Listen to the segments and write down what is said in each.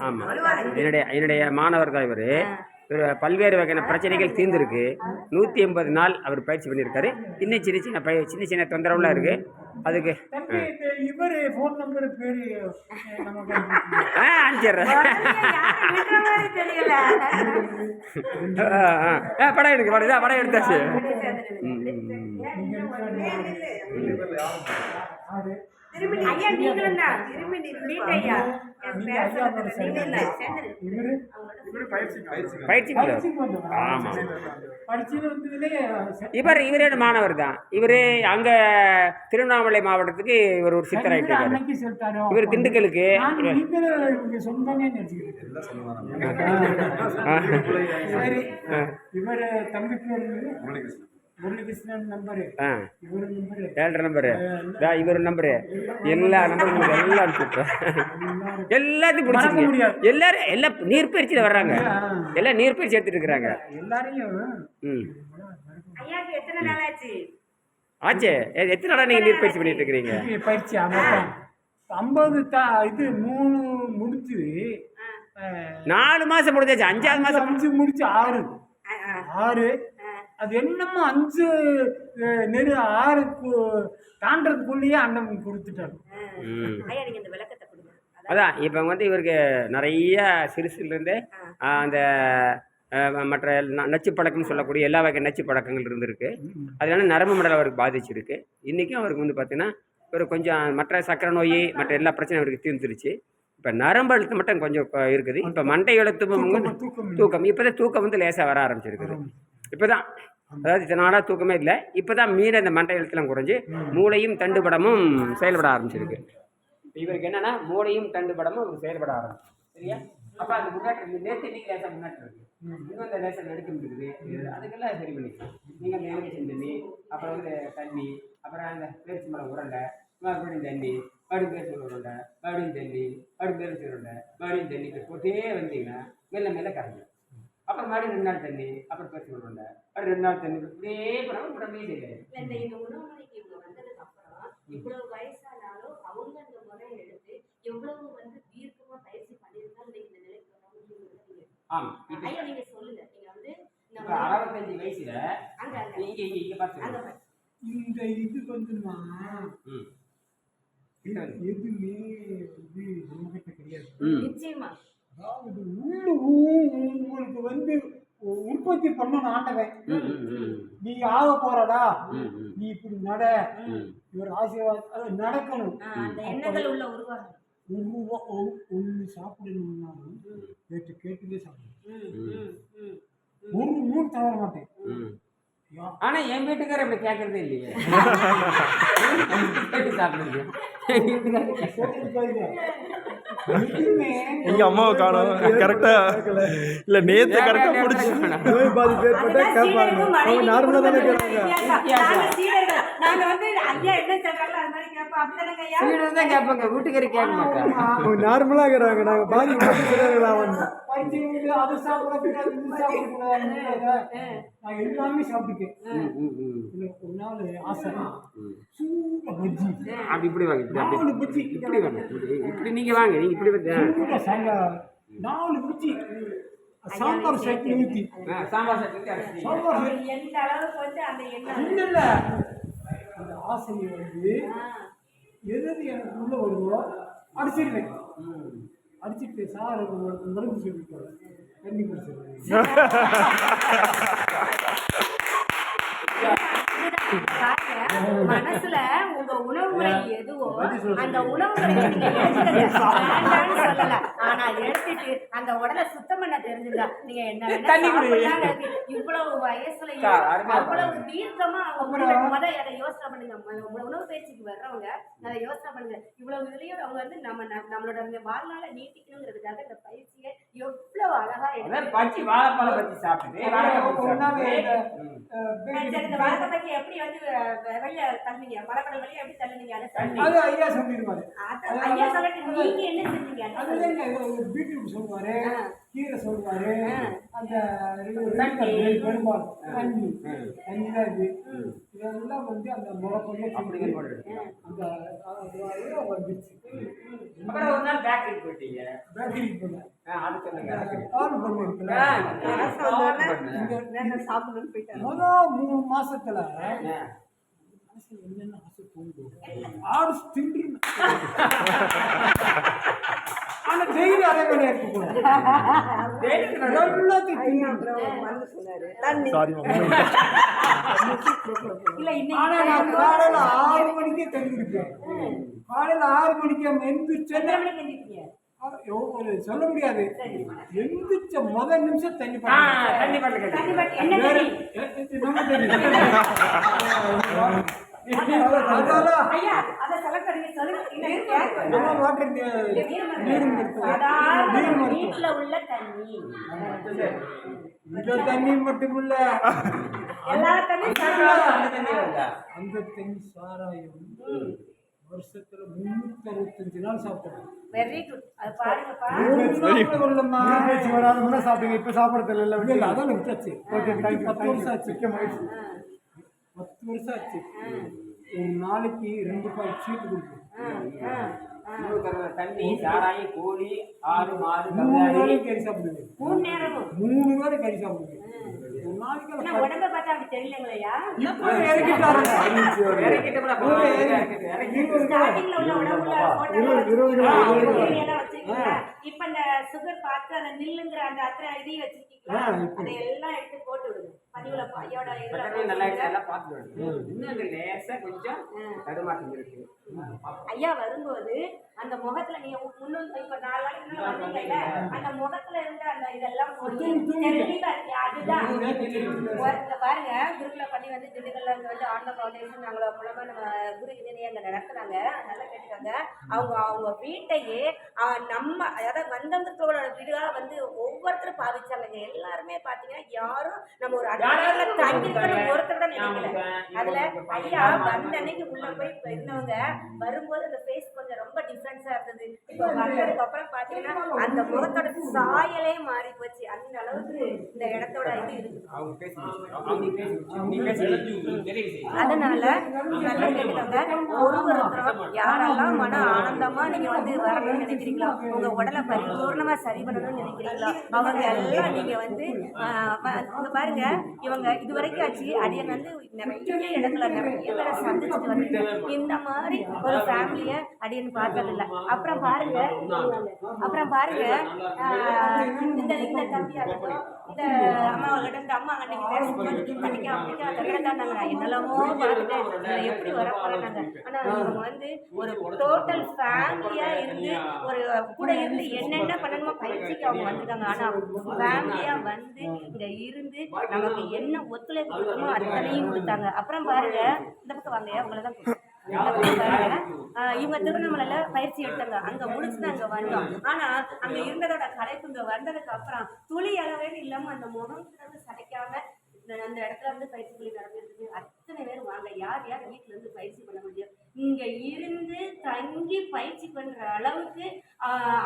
ஆமாம் என்னுடைய என்னுடைய மாணவர் தான் இவர் இவர் பல்வேறு வகையான பிரச்சனைகள் தீர்ந்துருக்கு. நூற்றி எண்பது நாள் அவர் பயிற்சி பண்ணியிருக்காரு. இன்னும் சின்ன சின்ன பய சின்ன சின்ன தொந்தரவுலாம் இருக்குது அதுக்கு இவர் ஃபோன் நம்பர் பேர் நமக்கு ஆ. ஆ, படம் எடுக்கு படம் படம் எடுத்தாச்சு. ம், ஐயா நீங்களும் தான். திரும்பி இவர் இவர் இவரே மாணவர் தான். இவர் அங்கே திருவண்ணாமலை மாவட்டத்துக்கு இவர் ஒரு சித்தர் சொல்லிட்டாரோ இவர் திண்டுக்கலுக்கு. இவர் தம்பி ஆ. இவர் நம்பரு. ஏழரை நம்பரு. இதா இவர் நம்பரு. எல்லா நம்பரும் உங்களுக்கு எல்லாம் அனுப்பிச்சுட்றேன் எல்லாத்தையும் பிடிச்சிருங்க. எல்லாரும் எல்லாம் நீர்ப்பயிற்சியில் வர்றாங்க. எல்லாம் நீர்ப்பயிற்சி எடுத்துட்டு இருக்கிறாங்க. எல்லாரையும். ம். ஐயாக்கு எத்தனை நாள் ஆச்சு. எத்தனை நாளாக நீங்கள் நீர்ப்பயிற்சி பண்ணிட்டு இருக்கிறீங்க? பயிற்சி ஐம்பது தா இது மூணு முடிச்சு நாலு மாதம் முடிஞ்சாச்சு. அஞ்சாவது மாதம் அஞ்சு முடிச்சு ஆறு. ஆறு. அது என்னமோ அஞ்சு நெரு ஆறு தாண்டறதுக்குள்ளேயே அண்ணன் கொடுத்துட்டாரு. அதான் இப்போ வந்து இவருக்கு நிறைய சிறுசுலேருந்து அந்த மற்ற ந- நச்சு பழக்கம்னு சொல்லக்கூடிய எல்லா வகை நச்சு பழக்கங்கள் இருந்திருக்கு. அதனால நரம்பு மண்டலம் அவருக்கு பாதிச்சிருக்கு. இன்றைக்கும் அவருக்கு வந்து பார்த்தீங்கன்னா ஒரு கொஞ்சம் மற்ற சக்கரை நோய் மற்ற எல்லா பிரச்சனையும் அவருக்கு தீர்ந்துருச்சு. இப்போ நரம்பு அழுத்தம் மட்டும் கொஞ்சம் இருக்குது. இப்போ மண்டை வந்து தூக்கம் தூக்கம். இப்போ தான் தூக்கம் வந்து லேசாக வர ஆரம்பிச்சிருக்குது. இப்போ தான் அதாவது இத்தனை நாளாக தூக்கமே இல்லை. இப்போ தான் மீற இந்த மண்டை எழுத்தெல்லாம் குறைஞ்சி மூளையும் தண்டுபடமும் செயல்பட ஆரம்பிச்சிருக்கு. இவருக்கு என்னன்னா மூளையும் தண்டுபடமும் செயல்பட ஆரம்பிச்சு சரியா? அப்போ அந்த முன்னேற்றம் நேற்று இன்னைக்கு லேசாக முன்னேற்றம் இருக்கு. இன்னும் அந்த லேசாக நடுக்கம் இருக்குது அதுக்கெல்லாம் சரி பண்ணிக்கலாம். நீங்கள் அந்த எலுமிச்சம் தண்ணி அப்புறம் வந்து தண்ணி அப்புறம் அந்த பேரிச்சி மரம் உருண்டை மறுபடியும் தண்ணி மறுபடியும் பேரிச்சி மரம் உருண்டை மறுபடியும் தண்ணி மறுபடியும் பேரிச்சி உருண்டை மறுபடியும் தண்ணி போட்டே வந்தீங்கன்னா மெல்ல மெல்ல கரைஞ்சிடும் அப்புறம் மறுபடியும் ரெண்டு நாள் தண்ணி அப்புறம் பேரிச்சி உருண்டை அப்புறம் ரெண்டு நாள் தண்ணி இப்படியே பண்ணாமல் உடம்பே சரியாயிடும் இந்த இந்த இவங்க வந்ததுக்கு அப்புறம் இவ்வளவு வயசானாலும் அவங்க அந்த முறையை எடுத்து எவ்வளவு வந்து தீர்க்கமா பயிற்சி பண்ணியிருந்தா இன்னைக்கு இந்த நிலைக்கு நீங்க இப்போ ஐயா நீங்க சொல்லுங்க. நீங்க வந்து நம்ம அறுபத்தஞ்சு வயசுல அங்க அங்க. இங்கே இங்கே இங்கே பாரு. இந்த இது வந்துமா ம். எதுவுமே இது நம்மகிட்ட கிடையாது. நிச்சயமா. அதாவது உள்ள உங்களுக்கு வந்து உற்பத்தி பண்ணணும் ஆண்டவன். நீ ஆக போறடா. நீ இப்படி நட. இவர் ஆசீர்வாத் அது நடக்கணும். ஆ, அந்த எண்ணங்கள் உள்ள உருவாகும். ஒன்று சாப்பிடணும்னாலும் கேட்டு கேட்டுலே சாப்பிடணும். ம், ம், ம். ஒரு மூணு தவற மாட்டேன். ஆனா என் வீட்டுக்காரர் இப்படி கேட்கறதே இல்லையே. கேட்டு சாப்பிடுங்க. எங்க அம்மாவை காணோம். கரெக்டா இல்ல நேத்து கரெக்டா பிடிச்சி நோய் பாதிப்பு ஏற்பட்டா கேட்பாங்க அவங்க நார்மலா தானே கேட்பாங்க. நாங்க வந்து ஐயா என்ன சொல்றாங்களோ அது மாதிரி கேட்போம். அப்படிதானங்க ஐயா? வீடு தான் கேட்பாங்க வீட்டுக்காரர் கேட்க மாட்டாங்க அவங்க நார்மலா இருக்கிறாங்க. நாங்க பாதிப்பு சொல்றாங்களா வந்து பைத்தியம் அது சாப்பிடக்கூடாது இது நான் எல்லாமே ஒரு நாள் ஆசை. சூட பஜ்ஜி. அப்படி இப்படி வாங்க இப்படி நாலு அப்படி. பஜ்ஜி. இப்படி வாங்க இப்படி நீங்க வாங்க நீங்க இப்படி சாங்க நாலு பஜ்ஜி. சாம்பார் சட்னி ஊற்றி சாம்பார் சட்னி சாம்பார் எந்த அளவுக்கு வந்து அந்த எண்ணம் இல்ல. ஆசையை வந்து எது எது எனக்கு உள்ள வருதோ அடிச்சிருவேன். அடிச்சிட்டு சார் உங்களுக்கு மருந்து சொல்லிட்டு போகிறேன் குடிச்சிருவேன் மனசுல உங்க உணவு முறை எதுவோ அந்த உணவு முறையை நீங்க எடுத்துக்கங்க. வேண்டாம்னு சொல்லல. ஆனா எடுத்துட்டு அந்த உடலை சுத்தம் பண்ண தெரிஞ்சுங்க. நீங்க என்ன. இவ்வளவு அருமையா அவ்வளவு தீர்க்கமா அவங்க முடிவு முத அதை யோசனை பண்ணுங்க. உணவு பயிற்சிக்கு வர்றவங்க அதை யோசனை பண்ணுங்க. இவ்வளவு இதுலயும் அவங்க வந்து நம்ம நம்மளோட வாழ்நாளை நீட்டிக்கணுங்கிறதுக்காக இந்த பயிற்சியை எவ்வளவு அழகா பச்சி வாழைப்பழம் பச்சி சாப்பிட்டு எப்படி வந்து வெளிய தள்ளுனீங்க மலைப்படம் வெளிய எப்படி தள்ளுனீங்க அதை ஐயா சொல்லிடுவாரு. அத- ஐயா சொல்லட்டும், நீங்க என்ன செஞ்சீங்க அதை சொல்லுங்க. அதுதான் பீட்ரூட் சொல்லுவாரு கீரை சொல்லுவாரு அந்த. பெரும்பாலும் தண்ணி தண்ணி தான் இது. இதெல்லாம் வந்து அந்த முளைப்பொண்ணு அப்படிங்கிற மாதிரி இருக்கு. அந்த அது வந்துச்சு பேக்கரி போயிட்டீங்க பேக்கரிக்கு போனேன் சாப்பிடணும்னு மொதல் மூணு மாசத்துல மனசுல என்னென்ன ஆசை தோணுது ஆடு தின்று ஆனா டெய்லி அதே மாதிரி இல்ல ஆனா நான் காலையில ஆறு மணிக்கே தங்கிருக்கேன் காலையில ஆறு மணிக்கு? ஒரு சொல்ல முடியாது. எந்திரிச்ச முதல் நிமிஷம் தண்ணி தண்ணி பாட்டு வீட்டுல உள்ள தண்ணி. இந்த தண்ணி மட்டும் இல்ல எல்லா அந்த தண்ணி வருதா? அந்த தண்ணி சாராயம் வருஷத்துல முன்னூத்தி அறுபத்தஞ்சு நாள் சாப்பிடுறோம் வெரி குட் அது பாருங்கப்பா. சாப்பிட்டீங்க இப்போ சாப்பிட்றது இல்லை அதான் விட்டாச்சு. ஓகே தேங்க்யூ பத்து வருஷம் ஆச்சு. மிக்க மகிழ்ச்சி. பத்து வருஷம் ஆச்சு. ஒரு நாளைக்கு ரெண்டு பாய் சீட்டு கொடுக்கும். தண்ணி சாராயம் கோழி ஆடு மாடு மூணு வேளைக்கு கறி சாப்பிடுது. மூணு நேரமும்? மூணு வேளை கறி சாப்பிடுது. ஒரு நாளைக்கு உடம்ப பார்த்தா அப்படி தெரியலங்களையா? இப்போ இந்த சுகர் பார்த்து அந்த நில்லுங்கிற அந்த அத்தனை இதையும் வச்சிருக்கீங்களா? ஆ, இப்போ. அதை எல்லாம் எடுத்து போட்டு விடுங்க பதிவுல ஐயோட இதுல பக்கத்துல நல்லா இருக்கு, போட்டு எல்லாம் பார்த்து விடுங்க. இன்னும் அந்த லேசா கொஞ்சம் தடுமாற்றம் இருக்கு ஐயா வரும்போது அந்த முகத்துல நீங்க முன்னூத்தி இப்ப நாலு நாளைக்கு முன்னாடி வந்தீங்கல்ல அந்த முகத்துல இருந்த அந்த இதெல்லாம். அதுதான். பாருங்க குருகுல பண்ணி வந்து திண்டுக்கல்ல இருந்து வந்து ஆன்ம ஃபவுண்டேஷன் நாங்கள மூலமா நம்ம குரு இணைய அங்க நடத்துறாங்க. நல்லா கேட்டுக்காங்க. அவங்க அவங்க வீட்டையே நம்ம அதாவது வந்தவங்களோட வீடுகளா வந்து ஒவ்வொருத்தரும் பாவிச்சாங்க. இங்க எல்லாருமே பாத்தீங்கன்னா யாரும் நம்ம ஒரு அடுத்த தங்கிருக்கணும் ஒருத்தர் நினைக்கல. அதுல ஐயா வந்த அன்னைக்கு உள்ள போய் இருந்தவங்க வரும்போது அந்த ஃபேஸ் கொஞ்சம் ரொம்ப டிஃப்ரென்ஸா இருந்தது. இப்போ வந்ததுக்கு அப்புறம் பாத்தீங்கன்னா அந்த முகத்தோட சாயலே மாறி போச்சு அந்த அளவுக்கு இந்த இடத்தோட இது. அதனால நல்லா கேட்டுக்கோங்க. ஒவ்வொருத்தரும் யாரெல்லாம் மன ஆனந்தமா நீங்க வந்து வரணும்னு நினைக்கிறீங்களோ உங்க உடலை பரிபூர்ணமா சரி பண்ணணும்னு நினைக்கிறீங்களோ அவங்க எல்லாம் நீங்க வந்து இங்க பாருங்க. இவங்க இது வரைக்கும் ஆச்சு. அடியன் வந்து நிறைய இடத்துல நிறைய பேரை சந்திச்சுட்டு வந்து இந்த மாதிரி ஒரு ஃபேமிலிய அடியன் பார்த்ததில்ல. அப்புறம் பாருங்க. அப்புறம் பாருங்க. இந்த இந்த தம்பியா இருக்கட்டும் இந்த அம்மாவங்கிட்ட இந்த அம்மா அன்னைக்கு பேசும்போது அன்னைக்கு அப்படிக்கா தகரந்தாங்க என்னெல்லாமோ பார்த்துட்டு இதுல எப்படி வர போறாங்க ஆனா இவங்க வந்து ஒரு டோட்டல் ஃபேமிலியா இருந்து ஒரு கூட இருந்து என்னென்ன பண்ணணுமோ பயிற்சிக்கு அவங்க வந்திருக்காங்க ஆனா ஃபேமிலியா வந்து இங்க இருந்து நமக்கு என்ன ஒத்துழைப்பு கொடுக்கணுமோ அத்தனையும் கொடுத்தாங்க. அப்புறம் பாருங்க இந்த பக்கம் வாங்க உங்களை தான் இவங்க திருவண்ணாமலையில பயிற்சி எடுத்தாங்க. அங்க முடிச்சுட்டு அங்க வந்தோம். ஆனா அங்க இருந்ததோட கலைப்பு இங்க வந்ததுக்கு அப்புறம் துளி அளவே இல்லாம அந்த முகம் கிடந்து சடைக்காம இந்த அந்த இடத்துல வந்து பயிற்சி புள்ளி நடந்துருக்கு அத்தனை பேர் வாங்க. யார் யார் வீட்டுல இருந்து பயிற்சி இங்க இருந்து தங்கி பயிற்சி பண்ற அளவுக்கு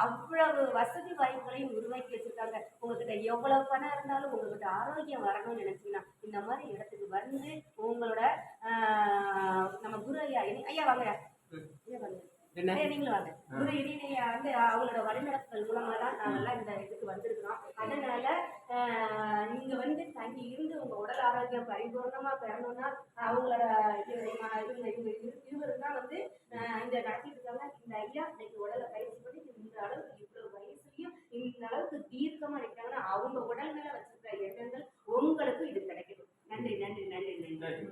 அவ்வளவு வசதி வாய்ப்புகளையும் உருவாக்கி வச்சிருக்காங்க. உங்ககிட்ட எவ்வளவு பணம் இருந்தாலும் உங்ககிட்ட ஆரோக்கியம் வரணும்னு நினைச்சீங்கன்னா இந்த மாதிரி இடத்துக்கு வந்து உங்களோட நம்ம குரு ஐயா ஐயா வாங்க ஐயா வாங்க. நீங்களும் வாங்க. வந்து அவங்களோட வழிநடத்தல் மூலமா தான் நாங்கெல்லாம் இந்த இதுக்கு வந்திருக்கிறோம். அதனால நீங்க வந்து தங்கி இருந்து உங்க உடல் ஆரோக்கியம் பரிபூர்ணமா பெறணும்னா அவங்களோட இவங்க இவங்க இரு- இருவரும் தான் வந்து இந்த நடத்திட்டு இருக்காங்க. இந்த ஐயா இன்னைக்கு உடலை பயிற்சி பண்ணி இந்த அளவுக்கு இவ்வளவு வயசுலயும் இந்த அளவுக்கு தீர்க்கமா நிற்கிறாங்கன்னா அவங்க உடல் மேல வச்சிருக்கிற எண்ணங்கள் உங்களுக்கு இது கிடைக்கும் நன்றி நன்றி நன்றி. நன்றி.